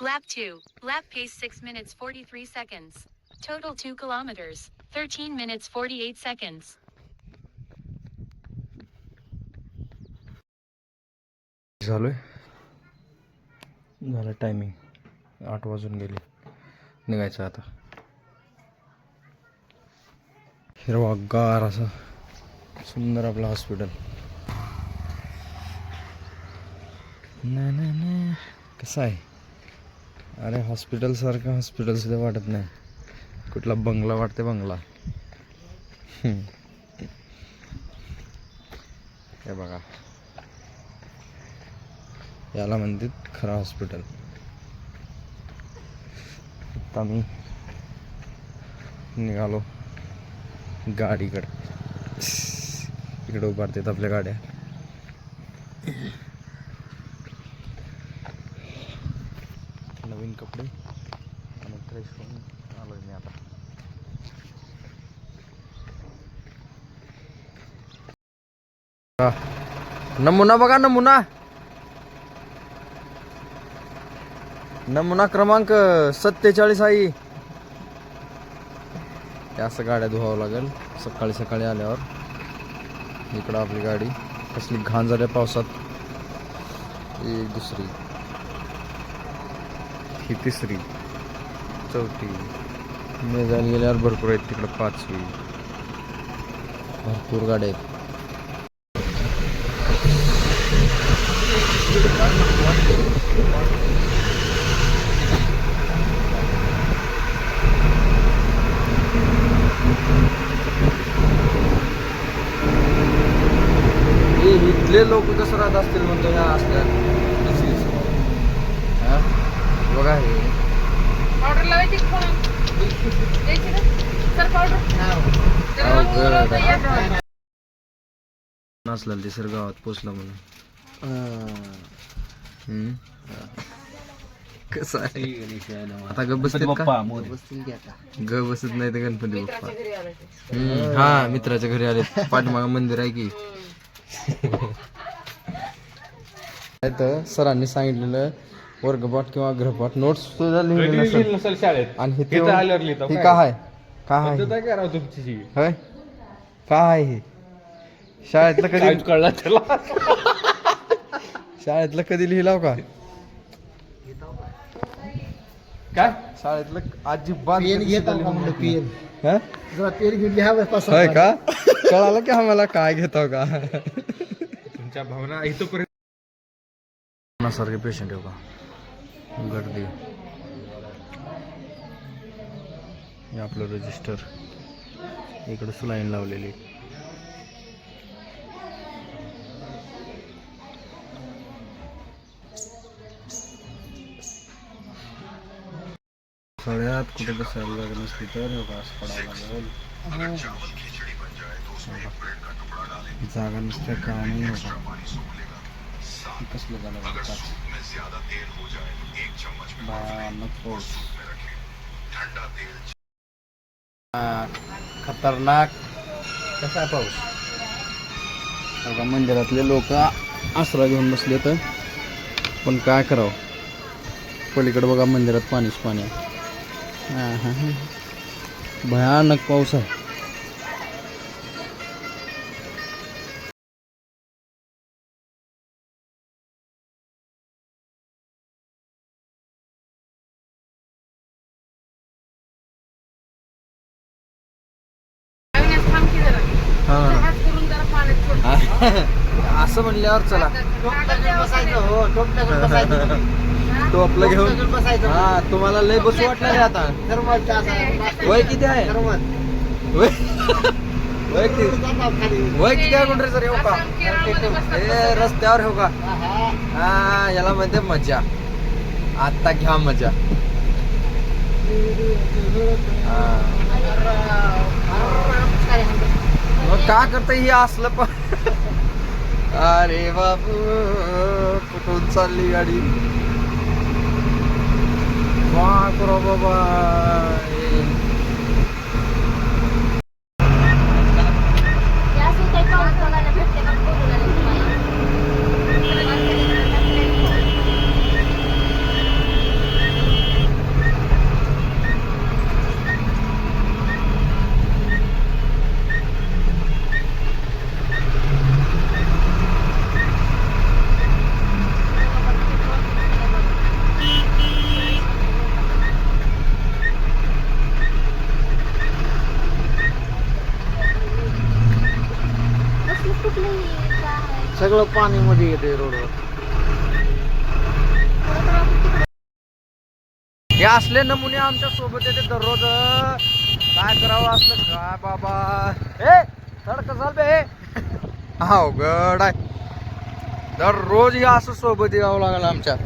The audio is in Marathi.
Lap 2. Lap pace 6 minutes 43 seconds. Total 2 kilometers. 13 minutes 48 seconds. झालोय झालं टायमिंग आठ वाजून गेले निघायचं आता हिरवागार असं सुंदर आपलं हॉस्पिटल ना ना नाही कसं आहे अरे हॉस्पिटलसारखं हॉस्पिटल सुद्धा वाटत नाही. कुठला बंगला वाटते बंगला. हे बघा. याला म्हणतात खरं हॉस्पिटल आता मी निघालो गाडीकडे. इकडे उभारतात आपल्या गाड्या. कपडे आणि फ्रेश होऊन आलोय मी आता. नमुना बघा नमुना. नमुना क्रमांक सत्तेचाळीस आहे. हे असं गाड्या धुवावं लागेल. सकाळी सकाळी आल्यावर. इकडं आपली गाडी. कसली घाण झाल्या पावसात. एक दुसरी. ही तिसरी चौथी. मेजायला गेल्यावर भरपूर आहेत तिकडं पाचवी. भरपूर गाड्या आहेत. इथले लोक कसं राहत असतील म्हणतो ह्या असल्या disease. हा? बघा हे पावडर लावायची का कोण? द्यायची का? सर पावडर तर मग अवघड. उरवता येत नाही. नसलं ते सर गावात पोचला म्हणून. कसं आहे? आता ग बसत का? ग बसत नाही तर गणपती बाप्पा. हा मित्राच्या घरी आले पाठीमाग मंदिर आहे की. तर सरांनी सांगितलेलं वर्गपाठ किंवा गृहपाठ नोट्स सुद्धा लिहिलेलं नसेल. शाळेत? आणि हे हे काय? काय आहे? काय आहे? काय करावं तुमची होय? काय आहे हे? शाळेतलं कधी कळलं त्याला? शाळेतलं कधी लिहिलाव का? काय? शाळेतलं अजिबात पेन कधी घेत लिहून म्हणलं नाही. पेन? हं? जरा पेन घेऊन लिहावं पासून होय का? कळालं की आम्हाला काय घेतो का? तुमच्या भावना इथपर्यंत सारखे पेशंट आहे का गर्दी. हे आपलं रजिस्टर इकडं सलाईन लावलेली. सगळ्यात कुठे बसायला लागत नसली तर असं पडावं लागेल. जागा नसल्या काय नाही होता. कसलं झालं. भयानक पाऊस हा, खतरनाक कसा पाऊस? बघा मंदिरातले लोक आसरा घेऊन बसले तर पण काय करावं? पलीकडे बघा मंदिरात पाणीच पाणी आहे. हा, हा, हा. भयानक पाऊस आहे. हा. असं म्हणल्यावर चला हो तो आपलं घेऊन. हा तुम्हाला लय बसू वाटलं रे आता. वय किती आहे. वय? वय किती. वय किती? आहे कोण रे सर? येऊ का ए रस्त्यावर हो का हा, हा. हा याला म्हणते मजा आता घ्या मजा हा. मग का करता? हे असलं पण. अरे बाबू कुठून चालली गाडी? মহাকরব বা सगळं पाणी मध्ये येते रोडवर. हे असले नमुने आमच्यासोबत येते दररोज. काय करावं असलं? काय बाबा? हे तडक कसं बे. हा गड आहे. दररोज हे असं सोबत यावं लागलं आमच्या.